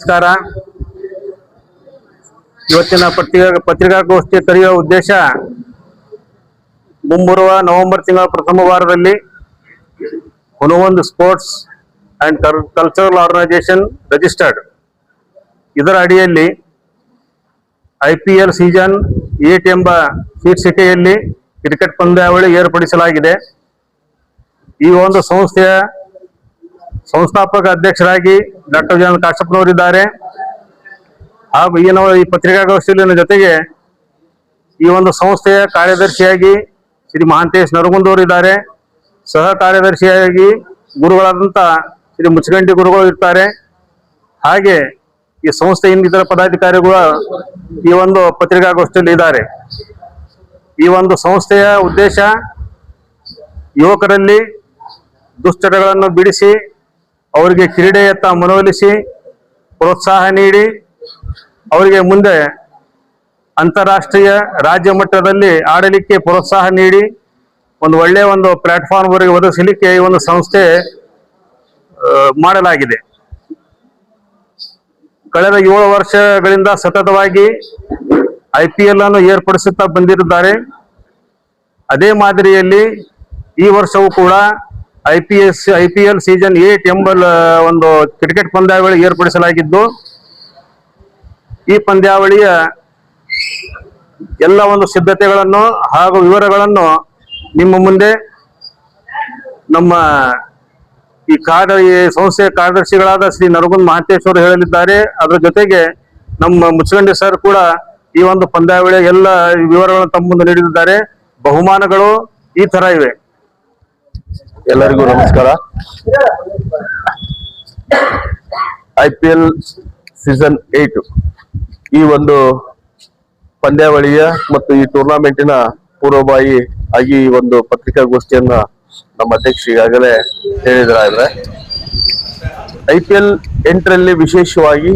ನಮಸ್ಕಾರ. ಇವತ್ತಿನ ಪತ್ರಿಕಾ, ಪತ್ರಿಕಾಗೋಷ್ಠಿ ಕರೆಯುವ ಉದ್ದೇಶ ಮುಂಬರುವ ನವೆಂಬರ್ ತಿಂಗಳ ಪ್ರಥಮ ವಾರದಲ್ಲಿ ಹುನವೊಂದು sports and cultural organisation registered. ಇದರ ಅಡಿಯಲ್ಲಿ I P L season eight ಎಂಬ ಶೀರ್ಷಿಕೆಯಲ್ಲಿ ಕ್ರಿಕೆಟ್ ಪಂದ್ಯಾವಳಿ ಏರ್ಪಡಿಸಲಾಗಿದೆ. ಈ ಒಂದು ಸಂಸ್ಥೆಯ ಸಂಸ್ಥಾಪಕ ಅಧ್ಯಕ್ಷರಾಗಿ ಡಾಕ್ಟರ್ ಜನ ಕಾಶಪ್ಪನವರಿದ್ದಾರೆ ಹಾಗೂ ಈ ನಾವು ಈ ಪತ್ರಿಕಾಗೋಷ್ಠಿಯಲ್ಲಿನ ಜೊತೆಗೆ ಈ ಒಂದು ಸಂಸ್ಥೆಯ ಕಾರ್ಯದರ್ಶಿಯಾಗಿ ಶ್ರೀ ಮಹಾಂತೇಶ್ ನರಗುಂದವರು ಇದ್ದಾರೆ ಸಹ ಕಾರ್ಯದರ್ಶಿಯಾಗಿ ಗುರುಗಳಾದಂಥ ಶ್ರೀ ಮುಚ್ಚಗಂಟಿ ಗುರುಗಳು ಇರ್ತಾರೆ. ಹಾಗೆ ಈ ಸಂಸ್ಥೆ ಇನ್ನಿತರ ಪದಾಧಿಕಾರಿಗಳು ಈ ಒಂದು ಪತ್ರಿಕಾಗೋಷ್ಠಿಯಲ್ಲಿ ಇದ್ದಾರೆ. ಈ ಒಂದು ಸಂಸ್ಥೆಯ ಉದ್ದೇಶ ಯುವಕರಲ್ಲಿ ದುಶ್ಚಟಗಳನ್ನು ಬಿಡಿಸಿ ಅವರಿಗೆ ಕ್ರೀಡೆಯತ್ತ ಮನವೊಲಿಸಿ, ಪ್ರೋತ್ಸಾಹ ನೀಡಿ, ಅವರಿಗೆ ಮುಂದೆ ಅಂತಾರಾಷ್ಟ್ರೀಯ ರಾಜ್ಯ ಮಟ್ಟದಲ್ಲಿ ಆಡಲಿಕ್ಕೆ ಪ್ರೋತ್ಸಾಹ ನೀಡಿ, ಒಂದು ಒಳ್ಳೆಯ ಒಂದು ಪ್ಲಾಟ್ಫಾರ್ಮ್ ಅವರಿಗೆ ಒದಗಿಸಲಿಕ್ಕೆ ಈ ಒಂದು ಸಂಸ್ಥೆ ಮಾಡಲಾಗಿದೆ. ಕಳೆದ ಏಳು ವರ್ಷಗಳಿಂದ ಸತತವಾಗಿ ಐ ಪಿ ಎಲ್ ಅನ್ನು ಏರ್ಪಡಿಸುತ್ತಾ ಬಂದಿರುತ್ತಾರೆ. ಅದೇ ಮಾದರಿಯಲ್ಲಿ ಈ ವರ್ಷವೂ ಕೂಡ I P S I P L season eight ಎಂಬ ಒಂದು ಕ್ರಿಕೆಟ್ ಪಂದ್ಯಾವಳಿ ಏರ್ಪಡಿಸಲಾಗಿದ್ದು, ಈ ಪಂದ್ಯಾವಳಿಯ ಎಲ್ಲ ಒಂದು ಸಿದ್ಧತೆಗಳನ್ನು ಹಾಗೂ ವಿವರಗಳನ್ನು ನಿಮ್ಮ ಮುಂದೆ ನಮ್ಮ ಈ ಕಾರ್ಯ, ಈ ಸಂಸ್ಥೆಯ ಕಾರ್ಯದರ್ಶಿಗಳಾದ ಶ್ರೀ ನರಗುಂದ್ ಮಹಾಂತೇಶ್ ಅವರು ಹೇಳಲಿದ್ದಾರೆ ಅದರ ಜೊತೆಗೆ ನಮ್ಮ ಮುಚ್ಚಗಂಡಿ ಸರ್ ಕೂಡ ಈ ಒಂದು ಪಂದ್ಯಾವಳಿಯ ಎಲ್ಲ ವಿವರಗಳನ್ನು ತಮ್ಮ ಮುಂದೆ ನೀಡಿದ್ದಾರೆ. ಬಹುಮಾನಗಳು ಈ ತರ ಇವೆ. ಎಲ್ಲರಿಗೂ ನಮಸ್ಕಾರ. I P L season eight ಈ ಒಂದು ಪಂದ್ಯಾವಳಿಯ ಮತ್ತು ಈ ಟೂರ್ನಾಮೆಂಟಿನ ಪೂರ್ವಭಾವಿ ಆಗಿ ಈ ಒಂದು ಪತ್ರಿಕಾಗೋಷ್ಠಿಯನ್ನ ನಮ್ಮ ಅಧ್ಯಕ್ಷ ಈಗಾಗಲೇ ಹೇಳಿದ್ರೆ ಐ ಪಿ ಎಲ್ ಎಂಟರಲ್ಲಿ ವಿಶೇಷವಾಗಿ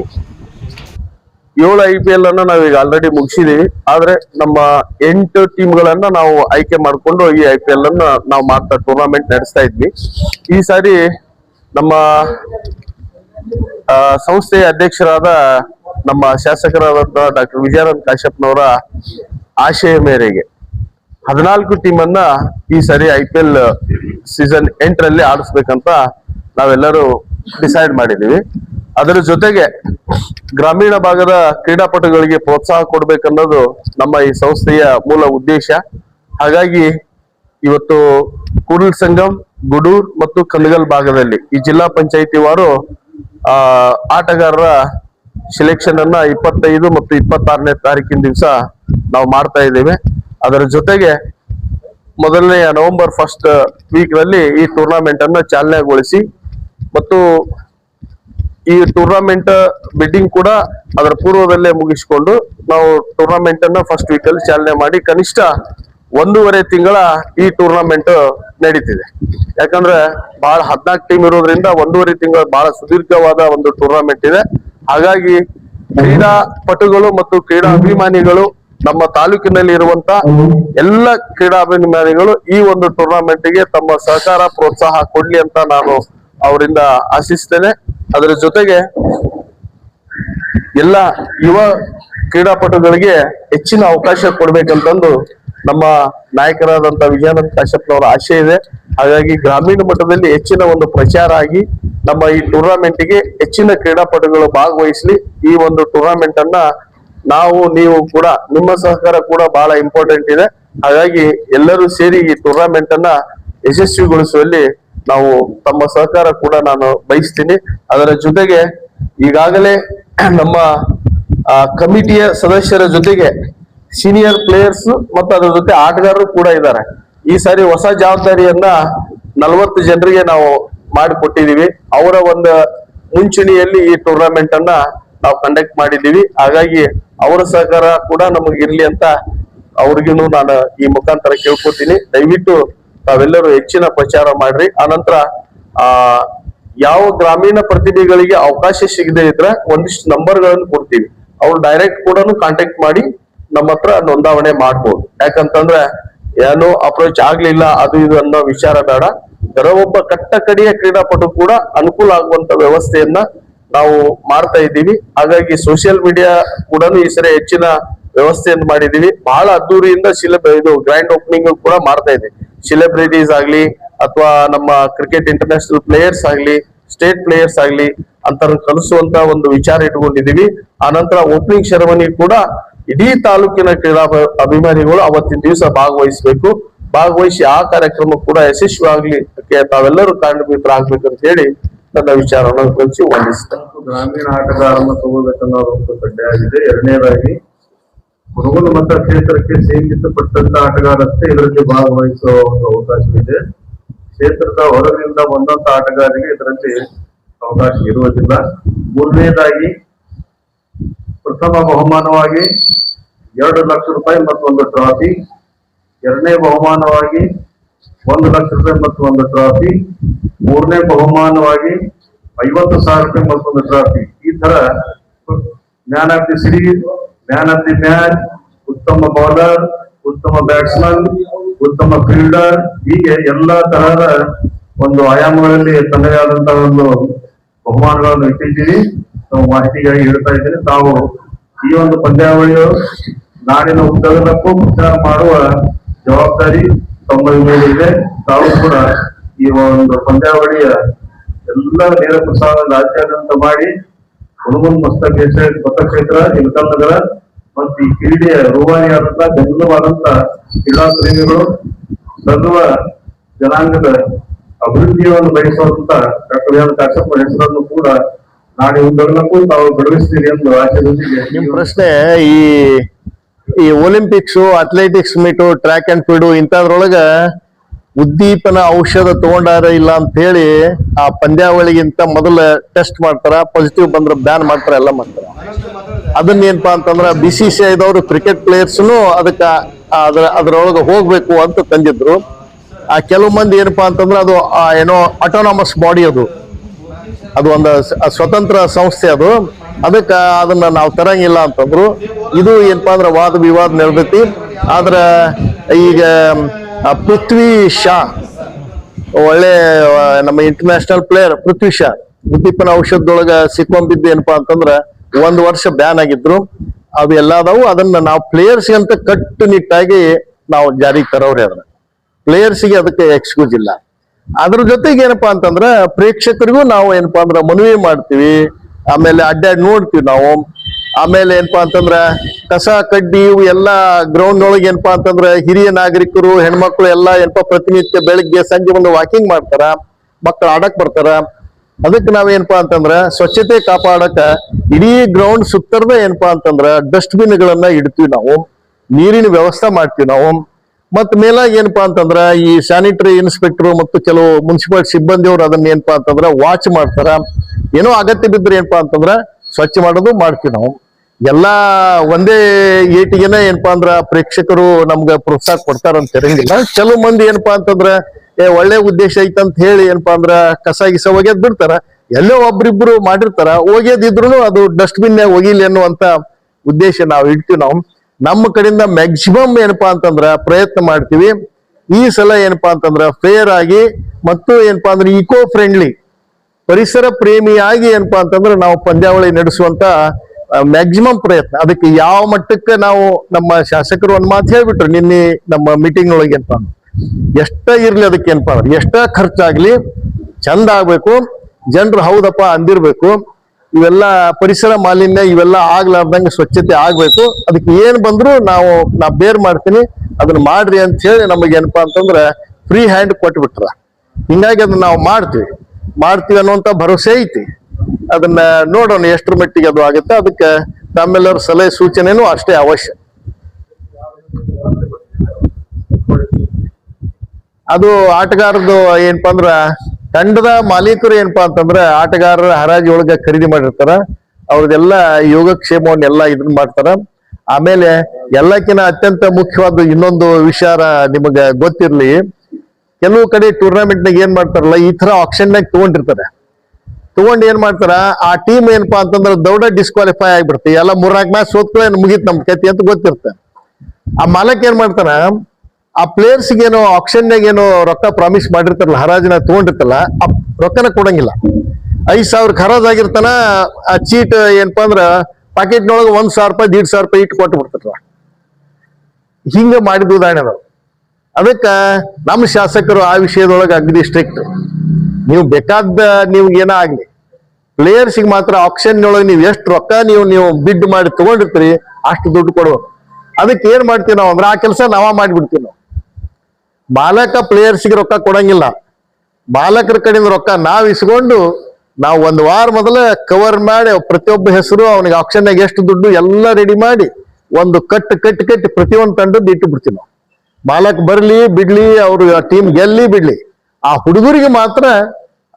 ಏಳು ಐ ಪಿ ಎಲ್ ಅನ್ನ ನಾವೀಗ ಆಲ್ರೆಡಿ ಮುಗಿಸಿದೀವಿ. ಆದ್ರೆ ನಮ್ಮ ಎಂಟು ಟೀಮ್ಗಳನ್ನ ನಾವು ಆಯ್ಕೆ ಮಾಡಿಕೊಂಡು ಈ ಐ ಪಿ ಎಲ್ ಅನ್ನ ನಾವು ಮಾಡ್ತಾ ಟೂರ್ನಾಮೆಂಟ್ ನಡೆಸ್ತಾ ಇದ್ವಿ. ಈ ಸಾರಿ ನಮ್ಮ ಸಂಸ್ಥೆಯ ಅಧ್ಯಕ್ಷರಾದ ನಮ್ಮ ಶಾಸಕರಾದಂತಹ ಡಾಕ್ಟರ್ ವಿಜಯಾನಂದ್ ಕಾಶ್ಯಪ್ನವರ ಆಶಯ ಮೇರೆಗೆ ಹದಿನಾಲ್ಕು ಟೀಮ್ ಅನ್ನ ಈ ಸಾರಿ ಐ ಪಿ ಎಲ್ ಸೀಸನ್ ಎಂಟರಲ್ಲಿ ಆಡಿಸ್ಬೇಕಂತ ನಾವೆಲ್ಲರೂ ಡಿಸೈಡ್ ಮಾಡಿದೀವಿ. ಅದರ ಜೊತೆಗೆ ಗ್ರಾಮೀಣ ಭಾಗದ ಕ್ರೀಡಾಪಟುಗಳಿಗೆ ಪ್ರೋತ್ಸಾಹ ಕೊಡ್ಬೇಕನ್ನೋದು ನಮ್ಮ ಈ ಸಂಸ್ಥೆಯ ಮೂಲ ಉದ್ದೇಶ. ಹಾಗಾಗಿ ಇವತ್ತು ಕೂಡಲ್ ಸಂಗಮ್, ಗುಡೂರ್ ಮತ್ತು ಕಲ್ಗಲ್ ಭಾಗದಲ್ಲಿ ಈ ಜಿಲ್ಲಾ ಪಂಚಾಯಿತಿ ವಾರು, ಆ, ಆಟಗಾರರ ಸೆಲೆಕ್ಷನ್ ಅನ್ನ ಇಪ್ಪತ್ತೈದು ಮತ್ತು ಇಪ್ಪತ್ತಾರನೇ ತಾರೀಕಿನ ದಿವಸ ನಾವು ಮಾಡ್ತಾ ಇದ್ದೇವೆ. ಅದರ ಜೊತೆಗೆ ಮೊದಲನೆಯ ನವೆಂಬರ್ ಫಸ್ಟ್ ವೀಕ್ನಲ್ಲಿ ಈ ಟೂರ್ನಮೆಂಟ್ ಅನ್ನ ಚಾಲನೆಗೊಳಿಸಿ ಮತ್ತು ಈ ಟೂರ್ನಮೆಂಟ್ ಬಿಡ್ಡಿಂಗ್ ಕೂಡ ಅದರ ಪೂರ್ವದಲ್ಲೇ ಮುಗಿಸಿಕೊಂಡು ನಾವು ಟೂರ್ನಮೆಂಟ್ ಅನ್ನ ಫಸ್ಟ್ ವೀಕ್ ಅಲ್ಲಿ ಚಾಲನೆ ಮಾಡಿ ಕನಿಷ್ಠ ಒಂದೂವರೆ ತಿಂಗಳ ಈ ಟೂರ್ನಮೆಂಟ್ ನಡೀತಿದೆ. ಯಾಕಂದ್ರೆ ಬಹಳ ಹದ್ನಾಲ್ಕು ಟೀಮ್ ಇರೋದ್ರಿಂದ ಒಂದೂವರೆ ತಿಂಗಳ ಬಹಳ ಸುದೀರ್ಘವಾದ ಒಂದು ಟೂರ್ನಮೆಂಟ್ ಇದೆ. ಹಾಗಾಗಿ ಕ್ರೀಡಾ ಪಟುಗಳು ಮತ್ತು ಕ್ರೀಡಾ ಅಭಿಮಾನಿಗಳು ನಮ್ಮ ತಾಲೂಕಿನಲ್ಲಿ ಇರುವಂತ ಎಲ್ಲ ಕ್ರೀಡಾ ಅಭಿಮಾನಿಗಳು ಈ ಒಂದು ಟೂರ್ನಾಮೆಂಟ್ಗೆ ತಮ್ಮ ಸಹಕಾರ, ಪ್ರೋತ್ಸಾಹ ಕೊಡ್ಲಿ ಅಂತ ನಾನು ಅವರಿಂದ ಆಶಿಸ್ತೇನೆ. ಅದರ ಜೊತೆಗೆ ಎಲ್ಲ ಯುವ ಕ್ರೀಡಾಪಟುಗಳಿಗೆ ಹೆಚ್ಚಿನ ಅವಕಾಶ ಕೊಡ್ಬೇಕಂತಂದು ನಮ್ಮ ನಾಯಕರಾದಂತ ವಿಜಯಾನಂದ ಕಾಶ್ಯಪ್ನವರ ಆಶೆ ಇದೆ. ಹಾಗಾಗಿ ಗ್ರಾಮೀಣ ಮಟ್ಟದಲ್ಲಿ ಹೆಚ್ಚಿನ ಒಂದು ಪ್ರಚಾರ ಆಗಿ ನಮ್ಮ ಈ ಟೂರ್ನಾಮೆಂಟ್ಗೆ ಹೆಚ್ಚಿನ ಕ್ರೀಡಾಪಟುಗಳು ಭಾಗವಹಿಸಲಿ. ಈ ಒಂದು ಟೂರ್ನಾಮೆಂಟ್ ಅನ್ನ ನಾವು, ನೀವು ಕೂಡ, ನಿಮ್ಮ ಸಹಕಾರ ಕೂಡ ಬಹಳ ಇಂಪಾರ್ಟೆಂಟ್ ಇದೆ. ಹಾಗಾಗಿ ಎಲ್ಲರೂ ಸೇರಿ ಈ ಟೂರ್ನಾಮೆಂಟ್ ಅನ್ನ ಯಶಸ್ವಿಗೊಳಿಸುವಲ್ಲಿ ನಾವು ತಮ್ಮ ಸಹಕಾರ ಕೂಡ ನಾನು ಬಯಸ್ತೀನಿ. ಅದರ ಜೊತೆಗೆ ಈಗಾಗಲೇ ನಮ್ಮ ಕಮಿಟಿಯ ಸದಸ್ಯರ ಜೊತೆಗೆ ಸೀನಿಯರ್ ಪ್ಲೇಯರ್ಸ್ ಮತ್ತು ಅದರ ಜೊತೆ ಆಟಗಾರರು ಕೂಡ ಇದ್ದಾರೆ. ಈ ಸಾರಿ ಹೊಸ ಜವಾಬ್ದಾರಿಯನ್ನ ನಲವತ್ತು ಜನರಿಗೆ ನಾವು ಮಾಡಿಕೊಟ್ಟಿದ್ದೀವಿ. ಅವರ ಒಂದು ಮುಂಚೂಣಿಯಲ್ಲಿ ಈ ಟೂರ್ನಮೆಂಟ್ ಅನ್ನ ನಾವು ಕಂಡಕ್ಟ್ ಮಾಡಿದ್ದೀವಿ. ಹಾಗಾಗಿ ಅವರ ಸಹಕಾರ ಕೂಡ ನಮಗೆ ಇರ್ಲಿ ಅಂತ ಅವ್ರಿಗೂ ನಾನು ಈ ಮುಖಾಂತರ ಕೇಳ್ಕೊತೀನಿ. ದಯವಿಟ್ಟು ತಾವೆಲ್ಲರೂ ಹೆಚ್ಚಿನ ಪ್ರಚಾರ ಮಾಡ್ರಿ. ಆನಂತರ, ಆ, ಯಾವ ಗ್ರಾಮೀಣ ಪ್ರತಿಭೆಗಳಿಗೆ ಅವಕಾಶ ಸಿಗದೆ ಇದ್ರೆ ಒಂದಿಷ್ಟು ನಂಬರ್ಗಳನ್ನು ಕೊಡ್ತೀವಿ. ಅವ್ರು ಡೈರೆಕ್ಟ್ ಕೂಡ ಕಾಂಟ್ಯಾಕ್ಟ್ ಮಾಡಿ ನಮ್ಮ ಹತ್ರ ನೋಂದಾವಣೆ ಮಾಡ್ಬೋದು. ಯಾಕಂತಂದ್ರೆ, ಏನು ಅಪ್ರೋಚ್ ಆಗ್ಲಿಲ್ಲ, ಅದು ಇದು ಅನ್ನೋ ವಿಚಾರ ಬೇಡ. ಕೆಲವೊಬ್ಬ ಕಟ್ಟ ಕಡೆಯ ಕ್ರೀಡಾಪಟು ಕೂಡ ಅನುಕೂಲ ಆಗುವಂತ ವ್ಯವಸ್ಥೆಯನ್ನ ನಾವು ಮಾಡ್ತಾ ಇದ್ದೀವಿ. ಹಾಗಾಗಿ ಸೋಷಿಯಲ್ ಮೀಡಿಯಾ ಕೂಡ ಈ ಸರಿ ಹೆಚ್ಚಿನ ವ್ಯವಸ್ಥೆಯನ್ನು ಮಾಡಿದೀವಿ ಬಹಳ ಅದ್ದೂರಿಯಿಂದ ಶಿಲೆ ಇದು ಗ್ರ್ಯಾಂಡ್ ಓಪನಿಂಗ್ ಕೂಡ ಮಾಡ್ತಾ ಇದೆ. ಸೆಲೆಬ್ರಿಟೀಸ್ ಆಗಲಿ ಅಥವಾ ನಮ್ಮ ಕ್ರಿಕೆಟ್ ಇಂಟರ್ನ್ಯಾಷನಲ್ ಪ್ಲೇಯರ್ಸ್ ಆಗಲಿ ಸ್ಟೇಟ್ ಪ್ಲೇಯರ್ಸ್ ಆಗಲಿ ಅಂತ ಕಲಿಸುವಂತ ಒಂದು ವಿಚಾರ ಇಟ್ಕೊಂಡಿದೀವಿ ಆನಂತರ ಓಪನಿಂಗ್ ಸೆರೆಮನಿ ಕೂಡ ಇಡೀ ತಾಲೂಕಿನ ಕ್ರೀಡಾ ಅಭಿಮಾನಿಗಳು ಅವತ್ತಿನ ದಿವಸ ಭಾಗವಹಿಸಬೇಕು. ಭಾಗವಹಿಸಿ ಆ ಕಾರ್ಯಕ್ರಮ ಕೂಡ ಅದಕ್ಕೆ ತಾವೆಲ್ಲರೂ ಅಂತ ಹೇಳಿ ನನ್ನ ವಿಚಾರವನ್ನು ಕಲಿಸಿ ವಂದಿಸ್ತೇನೆ ಗ್ರಾಮೀಣ ಆಟಗಾರರನ್ನು ತಗೋಬೇಕನ್ನೋದು ಒಂದು ಕಡ್ಡಾಯಾಗಿದೆ ಎರಡನೇದಾಗಿ ಹುಡುಗನ ಮತ ಕ್ಷೇತ್ರಕ್ಕೆ ಸೀಮಿತಪಟ್ಟಂತ ಆಟಗಾರಷ್ಟೇ ಇದರಲ್ಲಿ ಭಾಗವಹಿಸುವ ಒಂದು ಅವಕಾಶವಿದೆ. ಕ್ಷೇತ್ರದ ಹೊರಗಿನಿಂದ ಬಂದಂತ ಆಟಗಾರರಿಗೆ ಇದರಲ್ಲಿ ಅವಕಾಶ ಇರುವುದಿಲ್ಲ. ಮೂರನೇದಾಗಿ, ಪ್ರಥಮ ಬಹುಮಾನವಾಗಿ ಎರಡು ಲಕ್ಷ ರೂಪಾಯಿ ಮತ್ತು ಒಂದು ಟ್ರಾಫಿ ಎರಡನೇ ಬಹುಮಾನವಾಗಿ ಒಂದು ಲಕ್ಷ ರೂಪಾಯಿ ಮತ್ತು ಒಂದು ಟ್ರಾಫಿ ಮೂರನೇ ಬಹುಮಾನವಾಗಿ ಐವತ್ತು ಸಾವಿರ ರೂಪಾಯಿ ಮತ್ತೊಂದು ಟ್ರಾಫಿ ಈ ತರ the series man of the match ಉತ್ತಮ ಬೌಲರ್ ಉತ್ತಮ ಬ್ಯಾಟ್ಸ್ಮನ್ ಉತ್ತಮ ಫೀಲ್ಡರ್ ಹೀಗೆ ಎಲ್ಲಾ ತರಹದ ಒಂದು ಆಯಾಮಗಳಲ್ಲಿ ತನ್ನದೇ ಒಂದು ಬಹುಮಾನಗಳನ್ನು ಇಟ್ಟಿದ್ದೀವಿ. ನಾವು ಮಾಹಿತಿಗಾಗಿ ಹೇಳ್ತಾ ಇದ್ದೀನಿ, ತಾವು ಈ ಒಂದು ಪಂದ್ಯಾವಳಿಯು ನಾಡಿನ ಉದ್ದಗಲಕ್ಕೂ ಪ್ರಚಾರ ಮಾಡುವ ಜವಾಬ್ದಾರಿ ತಮ್ಮ ಮೇಲೆ ಇದೆ ತಾವು ಕೂಡ ಈ ಒಂದು ಪಂದ್ಯಾವಳಿಯ ಎಲ್ಲ ನೇರ ಪ್ರಸಾರ ರಾಜ್ಯಾದ್ಯಂತ ಮಾಡಿ ಹುಡುಗನ್ ಮಸ್ತ ಮತಕ್ಷೇತ್ರ ಇಲ್ಕಲ್ ನಗರ ಮತ್ತು ಈ ಕ್ರೀಡೆಯ ರೂವಾರಿಯಾದಂತ ಬೆಂಬಲವಾದಂತ ಕ್ರೀಡಾ ಪ್ರೇಮಿಗಳು ಸರ್ವ ಜನಾಂಗದ ಅಭಿವೃದ್ಧಿಯನ್ನು ಬಯಸುವಂತ ಡಾಕ್ಟರ್ ಎಂ ಕಾಶಪ್ಪ ಹೆಸರನ್ನು ಕೂಡ ನಾಡಿ ಉದ್ದಗಲಕ್ಕೂ ತಾವು ಬೆಳಗಿಸ್ತೀರಿ ಎಂದು ಆಶಯದೊಂದಿಗೆ ನಿಮ್ ಪ್ರಶ್ನೆ, ಈ ಈ Olympics athletics meet track and field ಇಂಥದ್ರೊಳಗ ಉದ್ದೀಪನ ಔಷಧ ತಗೊಂಡಾರ ಇಲ್ಲ ಅಂತ ಹೇಳಿ ಆ ಪಂದ್ಯಾವಳಿಗಿಂತ ಮೊದಲ ಟೆಸ್ಟ್ ಮಾಡ್ತಾರ ಪಾಸಿಟಿವ್ ಬಂದ್ರೆ ಬ್ಯಾನ್ ಮಾಡ್ತಾರ, ಎಲ್ಲ ಮಾಡ್ತಾರ. ಅದನ್ನ ಏನಪ್ಪಾ ಅಂತಂದ್ರ ಬಿ ಸಿ ಸಿ ಐದವರು ಕ್ರಿಕೆಟ್ ಪ್ಲೇಯರ್ಸ್ನು ಅದಕ್ಕ ಅದ್ರ, ಅದ್ರೊಳಗೆ ಹೋಗ್ಬೇಕು ಅಂತ ತಂದಿದ್ರು. ಆ ಕೆಲವು ಮಂದಿ ಏನಪ್ಪಾ ಅಂತಂದ್ರೆ ಅದು ಏನೋ ಅಟೋನಾಮಸ್ ಬಾಡಿ ಅದು. ಅದು ಒಂದು ಸ್ವತಂತ್ರ ಸಂಸ್ಥೆ ಅದು. ಅದಕ್ಕೆ ಅದನ್ನ ನಾವು ತರಂಗಿಲ್ಲ ಅಂತಂದ್ರು. ಇದು ಏನಪ್ಪಾ ಅಂದ್ರೆ ವಾದ ವಿವಾದ ನಡೆದೈತಿ. ಆದ್ರ ಈಗ ಪೃಥ್ವಿ ಶಾ. ಒಳ್ಳೆ ನಮ್ಮ ಇಂಟರ್ನ್ಯಾಷನಲ್ ಪ್ಲೇಯರ್ ಪೃಥ್ವಿ ಶಾ. ಉದ್ದೀಪನ ಔಷಧದೊಳಗ ಸಿಕ್ಕೊಂಬಿದ್ದು ಏನಪ್ಪಾ ಅಂತಂದ್ರ ಒಂದ್ ವರ್ಷ ಬ್ಯಾನ್ ಆಗಿದ್ರು. ಅವು ಅದಾವು ಅದನ್ನ ನಾವು ಪ್ಲೇಯರ್ಸ್ ಅಂತ ಕಟ್ಟುನಿಟ್ಟಾಗಿ ನಾವು ಜಾರಿಗೆ ತರೋರಿ ಅದನ್ನ. ಪ್ಲೇಯರ್ಸ್ಗೆ ಅದಕ್ಕೆ ಎಕ್ಸ್ಕ್ಯೂಸ್ ಇಲ್ಲ. ಅದ್ರ ಜೊತೆಗೆ ಏನಪ್ಪಾ ಅಂತಂದ್ರ ಪ್ರೇಕ್ಷಕರಿಗೂ ನಾವು ಏನಪ್ಪಾ ಅಂದ್ರ ಮನವಿ ಮಾಡ್ತೀವಿ. ಆಮೇಲೆ ಅಡ್ಡಾಡಿ ನೋಡ್ತೀವಿ ನಾವು. ಆಮೇಲೆ ಏನಪ್ಪಾ ಅಂತಂದ್ರ ಕಸ, ಕಡ್ಡಿ ಇವು ಎಲ್ಲಾ ಗ್ರೌಂಡ್ ಒಳಗೆ ಏನಪ್ಪಾ ಅಂತಂದ್ರ ಹಿರಿಯ ನಾಗರಿಕರು, ಹೆಣ್ಮಕ್ಳು ಎಲ್ಲಾ ಏನಪ್ಪಾ ಪ್ರತಿನಿತ್ಯ ಬೆಳಿಗ್ಗೆ, ಸಂಜೆ ಒಂದು ವಾಕಿಂಗ್ ಮಾಡ್ತಾರ ಮಕ್ಕಳು ಆಡಕ್ ಬರ್ತಾರ. ಅದಕ್ಕೆ ನಾವೇನಪ್ಪಾ ಅಂತಂದ್ರ ಸ್ವಚ್ಛತೆ ಕಾಪಾಡಕ ಇಡೀ ಗ್ರೌಂಡ್ ಸುತ್ತರ್ದ ಏನಪ್ಪಾ ಅಂತಂದ್ರ ಡಸ್ಟ್ಬಿನ್ ಗಳನ್ನ ಇಡ್ತೀವಿ ನಾವು. ನೀರಿನ ವ್ಯವಸ್ಥೆ ಮಾಡ್ತೀವಿ ನಾವು. ಮತ್ ಮೇಲಾಗಿ ಏನಪ್ಪಾ ಅಂತಂದ್ರ ಈ ಸ್ಯಾನಿಟರಿ ಇನ್ಸ್ಪೆಕ್ಟರ್ ಮತ್ತು ಕೆಲವು ಮುನ್ಸಿಪಲ್ ಸಿಬ್ಬಂದಿಯವರು ಅದನ್ನ ಏನಪ್ಪಾ ಅಂತಂದ್ರ ವಾಚ್ ಮಾಡ್ತಾರ. ಏನೋ ಅಗತ್ಯ ಬಿದ್ರೆ ಏನಪ್ಪಾ ಅಂತಂದ್ರ ಸ್ವಚ್ಛ ಮಾಡೋದು ಮಾಡ್ತೀವಿ ನಾವು. ಎಲ್ಲಾ ಒಂದೇ ಏಟಿಗೆನ ಏನಪ್ಪಾ ಅಂದ್ರ ಪ್ರೇಕ್ಷಕರು ನಮ್ಗ ಪ್ರೋತ್ಸಾಹ ಕೊಡ್ತಾರಂತ ಇರಂಗಿಲ್ಲ ಕೆಲವು ಮಂದಿ ಏನಪ್ಪಾ ಅಂತಂದ್ರ, ಏ ಒಳ್ಳೆ ಉದ್ದೇಶ ಐತಂತ ಹೇಳಿ ಏನಪ್ಪಾ ಅಂದ್ರ ಕಸ ಗಿಸ ಒಗೆದ್ ಬಿಡ್ತಾರ. ಎಲ್ಲೋ ಒಬ್ರಿಬ್ರು ಮಾಡಿರ್ತಾರ ಒಗೆದಿದ್ರು ಅದು ಡಸ್ಟ್ಬಿನ್ ಒಗಿಲಿ ಅನ್ನುವಂತ ಉದ್ದೇಶ ನಾವು ಇಡ್ತೀವಿ ನಾವು. ನಮ್ಮ ಕಡೆಯಿಂದ ಮ್ಯಾಕ್ಸಿಮಮ್ ಏನಪ್ಪಾ ಅಂತಂದ್ರ ಪ್ರಯತ್ನ ಮಾಡ್ತೀವಿ. ಈ ಸಲ ಏನಪ್ಪಾ ಅಂತಂದ್ರ ಫೇರ್ ಆಗಿ ಮತ್ತು ಏನಪ್ಪಾ ಅಂದ್ರೆ ಇಕೋ ಫ್ರೆಂಡ್ಲಿ ಪರಿಸರ ಪ್ರೇಮಿಯಾಗಿ ಏನಪ್ಪಾ ಅಂತಂದ್ರೆ ನಾವು ಪಂದ್ಯಾವಳಿ ನಡೆಸುವಂತ ಮ್ಯಾಕ್ಸಿಮಮ್ ಪ್ರಯತ್ನ. ಅದಕ್ಕೆ ಯಾವ ಮಟ್ಟಕ್ಕೆ ನಾವು ನಮ್ಮ ಶಾಸಕರು ಒಂದ್ ಮಾತು ಹೇಳ್ಬಿಟ್ರು ನಿನ್ನೆ ನಮ್ಮ ಮೀಟಿಂಗ್ ಒಳಗೆ ಅಂತ ಎಷ್ಟ ಇರ್ಲಿ ಅದಕ್ಕೆ ಏನಪ್ಪಾ ಅಂದ್ರೆ, ಎಷ್ಟ ಖರ್ಚಾಗ್ಲಿ ಚಂದ ಆಗ್ಬೇಕು, ಜನರು ಹೌದಪ್ಪ ಅಂದಿರ್ಬೇಕು, ಇವೆಲ್ಲ ಪರಿಸರ ಮಾಲಿನ್ಯ ಇವೆಲ್ಲ ಆಗ್ಲಾರ್ದಂಗೆ ಸ್ವಚ್ಛತೆ ಆಗ್ಬೇಕು, ಅದಕ್ಕೆ ಏನ್ ಬಂದ್ರು ನಾವು, ನಾ ಬೇರ್ ಮಾಡ್ತೀನಿ, ಅದನ್ನ ಮಾಡ್ರಿ ಅಂತ ಹೇಳಿ ನಮಗೆ ಏನಪ್ಪಾ ಅಂತಂದ್ರೆ ಫ್ರೀ ಹ್ಯಾಂಡ್ ಕೊಟ್ಬಿಟ್ರ. ಹಿಂಗಾಗಿ ಅದನ್ನ ನಾವು ಮಾಡ್ತೀವಿ. ಮಾಡ್ತೀವಿ ಅನ್ನುವಂತ ಭರವಸೆ ಐತಿ. ಅದನ್ನ ನೋಡೋಣ ಎಷ್ಟ್ರ ಮಟ್ಟಿಗೆ ಅದು ಆಗುತ್ತೆ. ಅದಕ್ಕೆ ತಮ್ಮೆಲ್ಲರ ಸಲಹೆ ಸೂಚನೆನೂ ಅಷ್ಟೇ ಅವಶ್ಯ. ಅದು ಆಟಗಾರದ್ದು ಏನಪ್ಪಾ ಅಂದ್ರ, ತಂಡದ ಮಾಲೀಕರು ಏನಪ್ಪಾ ಅಂತಂದ್ರ ಆಟಗಾರರ ಹರಾಜಿ ಒಳಗ ಖರೀದಿ ಮಾಡಿರ್ತಾರ. ಅವ್ರದೆಲ್ಲ ಯೋಗಕ್ಷೇಮವನ್ನೆಲ್ಲ ಇದನ್ನ ಮಾಡ್ತಾರ. ಆಮೇಲೆ ಎಲ್ಲಕ್ಕಿಂತ ಅತ್ಯಂತ ಮುಖ್ಯವಾದ ಇನ್ನೊಂದು ವಿಚಾರ ನಿಮಗ ಗೊತ್ತಿರ್ಲಿ. ಕೆಲವು ಕಡೆ ಟೂರ್ನಮೆಂಟ್ ನಾಗ ಏನ್ ಮಾಡ್ತಾರಲ್ಲ, ಈ ತರ ಆಕ್ಷನ್ ನಾಗ ತಗೊಂಡಿರ್ತಾರೆ. ತಗೊಂಡ್ ಏನ್ ಮಾಡ್ತಾರ? ಆ ಟೀಮ್ ಏನಪ್ಪಾ ಅಂತಂದ್ರ ದೌಡ ಡಿಸ್ಕ್ವಾಲಿಫೈ ಆಗ್ಬಿಡ್ತಿ. ಎಲ್ಲ ಮೂರ್ನಾಲ್ಕು ಮ್ಯಾಚ್ ಸೋತ್ಕೊಳ್ಳೆ ಮುಗೀತ್ ನಮ್ ಕತಿ ಅಂತ ಗೊತ್ತಿರ್ತ ಆ ಮಾಲಕ್ ಏನ್ ಮಾಡ್ತಾನ? ಆ ಪ್ಲೇಯರ್ಸ್ ಏನೋ ಆಕ್ಷನ್ ನಾಗ ಏನೋ ರೊಕ್ಕ ಪ್ರಾಮಿಸ್ ಮಾಡಿರ್ತಾರಲ್ಲ, ಹರಾಜಿನ ತಗೊಂಡಿರ್ತಲ್ಲ ಆ ರೊಕ್ಕನ ಕೊಡಂಗಿಲ್ಲ. ಐದ್ ಸಾವಿರಕ್ಕೆ ಖರಾಜ್ ಆಗಿರ್ತಾನ, ಆ ಚೀಟ್ ಏನಪ್ಪಾ ಅಂದ್ರ ಪಾಕೆಟ್ನೊಳಗೆ ಒಂದ್ ಸಾವಿರ ರೂಪಾಯಿ, ದೀಡ್ ಸಾವಿರ ರೂಪಾಯಿ ಇಟ್ಟು ಕೊಟ್ಟು ಬಿಡ್ತಾರ ಹಿಂಗ ಮಾಡಿದ ಉದಾಹರಣೆ ಅದಕ್ಕ ನಮ್ಮ ಶಾಸಕರು ಆ ವಿಷಯದೊಳಗೆ ಅಗ್ದಿ ಸ್ಟ್ರಿಕ್ಟ್ ನೀವು ಬೇಕಾದ ನೀವು ಏನ ಆಗ್ಲಿ ಪ್ಲೇಯರ್ಸಿಗೆ ಮಾತ್ರ ಆಪ್ಷನ್ ಒಳಗೆ ನೀವು ಎಷ್ಟು ರೊಕ್ಕ ನೀವು ನೀವು ಬಿಡ್ ಮಾಡಿ ತಗೊಂಡಿರ್ತೀರಿ, ಅಷ್ಟು ದುಡ್ಡು ಕೊಡುವ ಅದಕ್ಕೆ ಏನ್ ಮಾಡ್ತೀವಿ ನಾವು ಅಂದ್ರೆ ಆ ಕೆಲಸ ನಾವ ಮಾಡಿಬಿಡ್ತೀವಿ ನಾವು. ಬಾಲಕ ಪ್ಲೇಯರ್ಸ್ಗೆ ರೊಕ್ಕ ಕೊಡಂಗಿಲ್ಲ. ಬಾಲಕರ ಕಡೆಯಿಂದ ರೊಕ್ಕ ನಾವ್ ಇಸ್ಕೊಂಡು ನಾವು ಒಂದು ವಾರ ಮೊದಲ ಕವರ್ ಮಾಡಿ ಪ್ರತಿಯೊಬ್ಬ ಹೆಸರು ಅವನಿಗೆ ಆಪ್ಷನ್ನಾಗ ಎಷ್ಟು ದುಡ್ಡು ಎಲ್ಲ ರೆಡಿ ಮಾಡಿ ಒಂದು ಕಟ್ ಕಟ್ ಕಟ್ಟಿ ಪ್ರತಿಯೊಂದು ತಂಡದ್ದು ಇಟ್ಟು ಬಿಡ್ತೀವಿ ನಾವು. ಬಾಲಕ್ ಬರ್ಲಿ, ಬಿಡ್ಲಿ, ಅವ್ರ ಟೀಮ್ ಗೆಲ್ಲಿ ಬಿಡ್ಲಿ. ಆ ಹುಡುಗರಿಗೆ ಮಾತ್ರ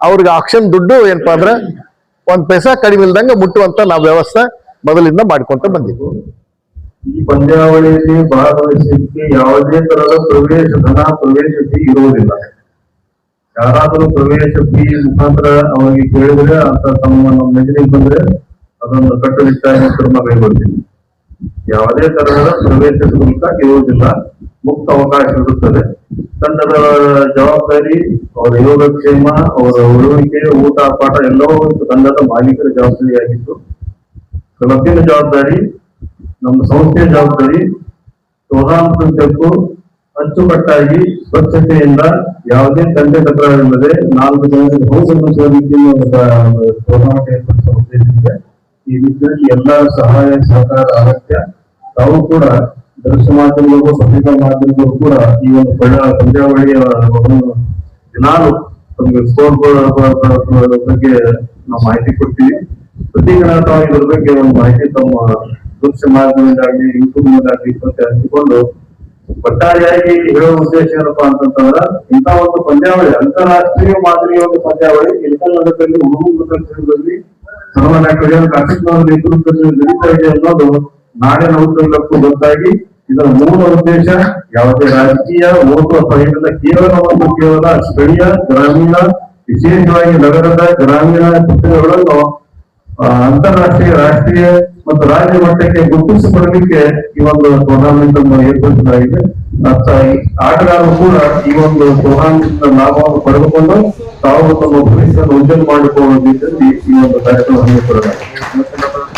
ಅವ್ರಿಗೆ ಆಕ್ಷನ್ ದುಡ್ಡು ಏನಪ್ಪಾ ಅಂದ್ರೆ ಒಂದ್ ಪೈಸಾ ಕಡಿಮೆ ಇಲ್ದಂಗ ಮುಟ್ಟುವಂತ ನಾವು ವ್ಯವಸ್ಥೆ ಮೊದಲಿಂದ ಮಾಡ್ಕೊಂತ ಬಂದಿದ್ವಿ. ಈ ಪಂದ್ಯಾವಳಿಯಲ್ಲಿ ಭಾಗವಹಿಸಲಿಕ್ಕೆ ಯಾವುದೇ ತರಹದ ಪ್ರವೇಶ ಧನ ಪ್ರವೇಶ ಫೀ ಇರುವುದಿಲ್ಲ. ಯಾರಾದರೂ ಪ್ರವೇಶ ಫೀ ಮುಖಾಂತರ ಅವರಿಗೆ ಕೇಳಿದ್ರೆ ಅಂತ ತಮ್ಮ ಮೆಜರಿಗೆ ಬಂದ್ರೆ ಅದನ್ನು ಕಟ್ಟುನಿಟ್ಟಾಗಿ ಕ್ರಮ ಕೈಗೊಳ್ತೀವಿ ಯಾವುದೇ ತರಹದ ಪ್ರವೇಶ ಶುಲ್ಕ ಇರುವುದಿಲ್ಲ. ಮುಕ್ತ ಅವಕಾಶ ಇರುತ್ತದೆ ತಂಡದ ಜವಾಬ್ದಾರಿ, ಅವರ ಯೋಗಕ್ಷೇಮ, ಅವರ ಉಳುವಿಕೆ, ಊಟ, ಪಾಠ ಎಲ್ಲವೂ ತಂಡದ ಮಾಲೀಕರ ಜವಾಬ್ದಾರಿಯಾಗಿತ್ತು. ಕ್ಲಬ್ಬಿನ ಜವಾಬ್ದಾರಿ, ನಮ್ಮ ಸಂಸ್ಥೆಯ ಜವಾಬ್ದಾರಿ ಟೂರ್ನಾಮೆಂಟ್ ಅಚ್ಚುಕಟ್ಟಾಗಿ ಸ್ವಚ್ಛತೆಯಿಂದ ಯಾವುದೇ ತಂದೆ ತಕರಾರಿಲ್ಲದೆ ನಾಲ್ಕು ಜನ ಹೋಗಲು ಟೂರ್ನಾಮೆಂಟ್ ಏರ್ಪಡಿಸುವ ಈ ನಿಟ್ಟಿನಲ್ಲಿ ಎಲ್ಲ ಸಹಾಯ, ಸಹಕಾರ, ಅಗತ್ಯ, ತಾವು ಕೂಡ ದೃಶ್ಯ ಮಾಧ್ಯಮಗಳು ಪತ್ರಿಕಾ ಮಾಧ್ಯಮಗಳು ಕೂಡ ಈ ಒಂದು ಪಂದ್ಯ- ಪಂದ್ಯಾವಳಿಯ ದಿನಾಲು ತಮಗೆ ಸ್ಕೋರ್ ಬಗ್ಗೆ ನಾವು ಮಾಹಿತಿ ಕೊಡ್ತೀವಿ. ಪ್ರತಿದಿನ ತಾವು ಇದ್ರ ಬಗ್ಗೆ ಒಂದು ಮಾಹಿತಿ ತಮ್ಮ ದೃಶ್ಯ ಮಾಧ್ಯಮದಿಂದಾಗಲಿ, ಯೂಟ್ಯೂಬ್ನಿಂದಾಗಲಿ ಮತ್ತೆ ಹಂಚಿಕೊಂಡು ಒಟ್ಟಾರೆಯಾಗಿ ಹೇಳುವ ಉದ್ದೇಶ ಏನಪ್ಪಾ ಅಂತಂತಂದ್ರ, ಇಂಥ ಒಂದು ಪಂದ್ಯಾವಳಿ, ಅಂತಾರಾಷ್ಟ್ರೀಯ ಮಾದರಿಯ ಒಂದು ಪಂದ್ಯಾವಳಿ ಇಳಕಲ್ಲದಲ್ಲಿ ಹುಡುಗರಲ್ಲಿ ಸಮಾನ ಕಡಿಯೋ ಕಾರ್ಯಕ್ರಮದ ನೇತೃತ್ವದಲ್ಲಿ ನಡೀತಾ ಇದೆ ಅನ್ನೋದು ನಾಡಿನ ಉದ್ಯೋಗಕ್ಕೂ ಗೊತ್ತಾಗಿ ಇದರ ಮೂಲ ಉದ್ದೇಶ ಯಾವುದೇ ರಾಜಕೀಯ ಓಟು ಅಥವಾ ಕೇವಲ ಒಂದು ಕೇವಲ ಸ್ಥಳೀಯ, ಗ್ರಾಮೀಣ, ವಿಶೇಷವಾಗಿ ನಗರದ ಗ್ರಾಮೀಣ ಪುಸ್ತಕಗಳನ್ನು ಅಂತಾರಾಷ್ಟ್ರೀಯ, ರಾಷ್ಟ್ರೀಯ ಮತ್ತು ರಾಜ್ಯ ಮಟ್ಟಕ್ಕೆ ಗುರುತಿಸಿಕೊಳ್ಳಲಿಕ್ಕೆ ಈ ಒಂದು ಟೂರ್ನಾಮೆಂಟ್ ಅನ್ನು ಏರ್ಪಡಿಸಲಾಗಿದೆ. ಆಟಗಾರರು ಕೂಡ ಈ ಒಂದು ಟೂರ್ನಾಮೆಂಟ್ ಲಾಭವನ್ನು ಪಡೆದುಕೊಂಡು ತಾವು ತಮ್ಮ ಭವಿಷ್ಯವನ್ನು ಉಜ್ವಲ ಮಾಡಿಕೊಳ್ಳುವ ಈ ಒಂದು ಕಾರ್ಯಕ್ರಮ ಹಮ್ಮಿಕೊಳ್ಳಲಾಗಿದೆ